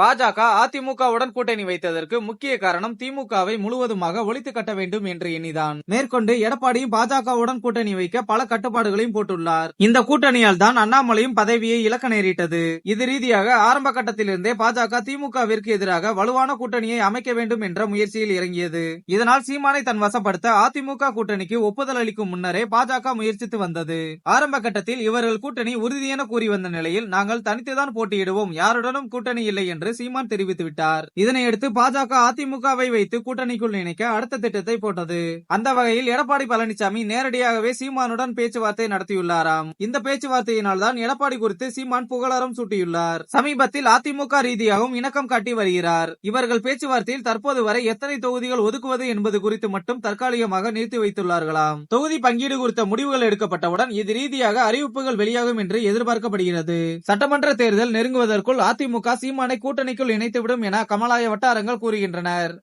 பாஜக அதிமுகவுடன் கூட்டணி வைத்ததற்கு முக்கிய காரணம் திமுகவை முழுவதுமாக ஒழித்து கட்ட வேண்டும் என்று எண்ணிதான். மேற்கொண்டு எடப்பாடியும் பாஜகவுடன் கூட்டணி வைக்க பல கட்டுப்பாடுகளையும் போட்டுள்ளார். இந்த கூட்டணியால் தான் அண்ணாமலையும் பதவியை இழக்க நேரிட்டது. இது ரீதியாக ஆரம்ப கட்டத்திலிருந்தே பாஜக திமுகவிற்கு எதிராக வலுவான கூட்டணியை அமைக்க வேண்டும் என்ற முயற்சியில் இறங்கியது. இதனால் சீமானை தன் வசப்படுத்த அதிமுக கூட்டணிக்கு ஒப்புதல் அளிக்கும் முன்னரே பாஜக முயற்சித்து வந்தது. ஆரம்ப கட்டத்தில் இவர்கள் கூட்டணி உறுதியென கூறி வந்த நிலையில் நாங்கள் தனித்துதான் போட்டியிடுவோம். யாருடனும் கூட்டணி இல்லை என்று சீமான் தெரிவித்து விட்டார். இதனையடுத்து பாஜக அதிமுகவை வைத்து கூட்டணிக்குள் இணைக்க அடுத்த திட்டத்தை போட்டது. அந்த வகையில் எடப்பாடி பழனிசாமி நேரடியாகவே சீமானுடன் பேச்சுவார்த்தை நடத்தியுள்ளாராம். இந்த பேச்சுவார்த்தையினால் தான் எடப்பாடி குறித்து சீமான் புகழாரம் சூட்டியுள்ளார். சமீபத்தில் அதிமுக ரீதியாகவும் இணக்கம் காட்டி வருகிறார். இவர்கள் பேச்சுவார்த்தையில் தற்போது வரை எத்தனை தொகுதிகள் ஒதுக்குவது என்பது குறித்து மட்டும் தற்காலிகமாக நிறுத்தி வைத்துள்ளார்களாம். தொகுதி பங்கீடு குறித்த முடிவுகள் எடுக்கப்பட்டவுடன் இது ரீதியாக அறிவிப்புகள் வெளியாகும் என்று எதிர்பார்க்கப்படுகிறது. சட்டமன்ற தேர்தல் நெருங்குவதற்குள் அதிமுக சீமானை கூட்டணிக்குள் இணைத்துவிடும் என கமலாய வட்டாரங்கள் கூறுகின்றனர்.